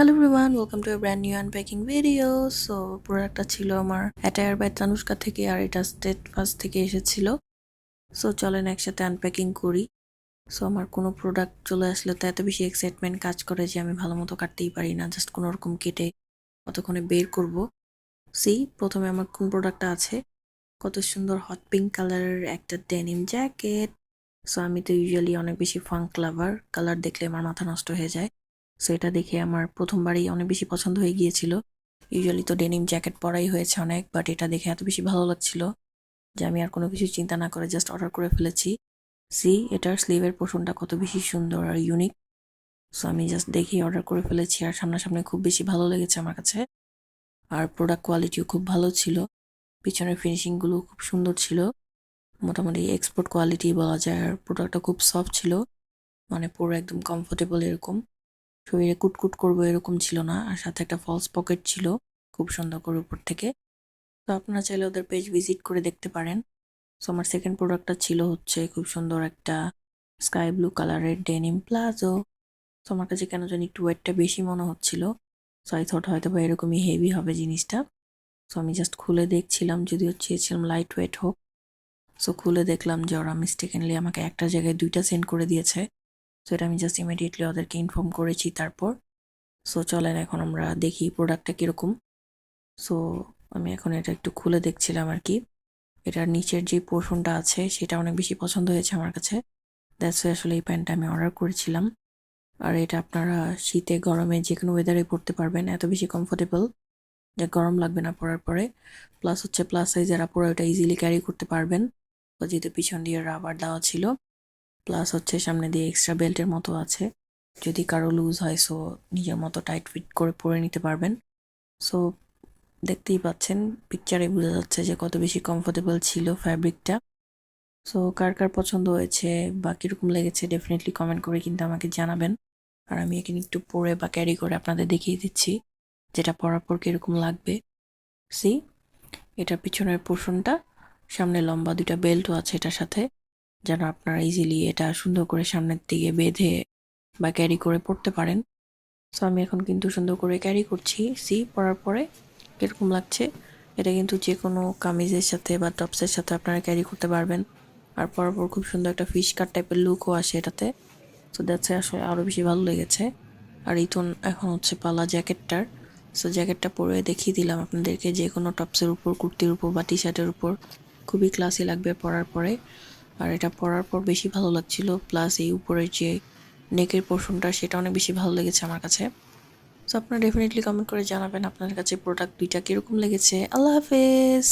Hello everyone welcome to brand new unpacking video so প্রোডাক্টটা ছিল আমার অ্যাটায়ার বাই তানুষ্কা থেকে আর এটা স্টেট ফার্স্ট থেকে এসেছিল। সো চলেন একসাথে আনপ্যাকিং করি। সো আমার কোনো প্রোডাক্ট চলে আসলে তো এত বেশি এক্সাইটমেন্ট কাজ করে যে আমি ভালো মতো কাটতেই পারি না জাস্ট কোনো রকম কেটে কতক্ষণে বের করব। সি প্রথমে আমার কোন প্রোডাক্টটা আছে? কত সুন্দর হট পিঙ্ক কালারের একটা ডেনিম জ্যাকেট সো আমি তো ইউজুয়ালি অনেক বেশি ফাঙ্ক লাভার কালার দেখলে আমার মাথা নষ্ট হয়ে যায়। সো এটা দেখে আমার প্রথমবারই অনেক বেশি পছন্দ হয়ে গিয়েছিল। ইউজুয়ালি তো ডেনিম জ্যাকেট পরাই হয়েছে অনেক বাট এটা দেখে এত বেশি ভালো লাগছিল যে আমি আর কোনো কিছু চিন্তা না করে জাস্ট অর্ডার করে ফেলেছি। সি এটার স্লিভের পোষণটা কত বেশি সুন্দর আর ইউনিক সো আমি জাস্ট দেখেই অর্ডার করে ফেলেছি আর সামনাসামনি খুব বেশি ভালো লেগেছে আমার কাছে। আর প্রোডাক্ট কোয়ালিটিও খুব ভালো ছিল। পিছনের ফিনিশিংগুলো খুব সুন্দর ছিল। মোটামুটি এক্সপোর্ট কোয়ালিটি বলা যায় আর প্রোডাক্টটা খুব সফট ছিল। মানে পুরো একদম কমফোর্টেবল এরকম। শরীরে কুটকুট করব এরকম ছিল না। আর সাথে একটা ফলস পকেট ছিল খুব সুন্দর করে উপর থেকে। তো আপনারা চাইলে ওদের পেজ ভিজিট করে দেখতে পারেন। সো আমার সেকেন্ড প্রোডাক্টটা ছিল হচ্ছে খুব সুন্দর একটা স্কাই ব্লু কালারের ডেনিম প্লাজো তো আমার কাছে কেন জানি একটু ওয়েটটা বেশি মনে হচ্ছিল। সো আই থট হয়তো বা এরকমই হেভি হবে জিনিসটা। সো আমি জাস্ট খুলে দেখছিলাম, যদিও চেয়েছিলাম লাইট ওয়েট হোক। সো খুলে দেখলাম যে ওরা মিস্টেকেনলি আমাকে একটা জায়গায় দুইটা সেন্ড করে দিয়েছে। সো এটা আমি জাস্ট ইমিডিয়েটলি ওদেরকে ইনফর্ম করেছি, তারপর। সো চলেন এখন আমরা দেখি প্রোডাক্টটা কীরকম। সো আমি এখন এটা একটু খুলে দেখছিলাম আর কি। এটার নিচের যে পোর্শনটা আছে, সেটা অনেক বেশি পছন্দ হয়েছে আমার কাছে। দ্যাটস আসলে এই প্যান্টটা আমি অর্ডার করেছিলাম। আর এটা আপনারা শীতে, গরমে যে কোনো ওয়েদারে পরতে পারবেন। এত বেশি কমফোর্টেবল যে গরম লাগবে না পরার পরে। প্লাস হচ্ছে প্লাস সাইজের আপনারা ওটা ইজিলি ক্যারি করতে পারবেন। যেহেতু পিছন দিয়ে রাবার দেওয়া ছিল প্লাস হচ্ছে সামনে দিয়ে এক্সট্রা বেল্টের মতো আছে। যদি কারও লুজ হয় সো নিজের মতো টাইট ফিট করে পরে নিতে পারবেন। সো দেখতেই পাচ্ছেন পিকচারে বোঝা যাচ্ছে যে কত বেশি কমফোর্টেবল ছিল ফ্যাব্রিকটা সো কার কার পছন্দ হয়েছে বা কীরকম লেগেছে ডেফিনেটলি কমেন্ট করে কিন্তু আমাকে জানাবেন। আর আমি এখানে একটু পরে বা ক্যারি করে আপনাদের দেখিয়ে দিচ্ছি, যেটা পরার পর কীরকম লাগবে। সি এটার পিছনের পোর্শনটা সামনে লম্বা দুটা বেল্টও আছে এটার সাথে। যেন আপনারা ইজিলি এটা সুন্দর করে সামনের দিকে বেঁধে বা ক্যারি করে পড়তে পারেন। সো আমি এখন কিন্তু সুন্দর করে ক্যারি করছি। সি পরার পরে কীরকম লাগছে? এটা কিন্তু যে কোনো কামিজের সাথে বা টপসের সাথে আপনারা ক্যারি করতে পারবেন। আর পরার পর খুব সুন্দর একটা ফিশ কাট টাইপের লুকও আসে এটাতে। সো দ্যাটস আসলে আরও বেশি ভালো লেগেছে। আর ইতন এখন হচ্ছে পালা জ্যাকেটটার। সো জ্যাকেটটা পরে দেখিয়ে দিলাম আপনাদেরকে যে কোনো টপসের উপর, কুর্তির উপর বা টি শার্টের উপর। খুবই ক্লাসি লাগবে পরার পরে। আর এটা পরার পর বেশি ভালো লাগছিল প্লাস এই উপরের যে নেকের পোর্শনটা সেটা অনেক বেশি ভালো লেগেছে আমার কাছে। সো আপনারা ডেফিনেটলি কমেন্ট করে জানাবেন আপনার কাছে প্রোডাক্ট দুইটা কীরকম লেগেছে। আল্লাহ হাফেজ!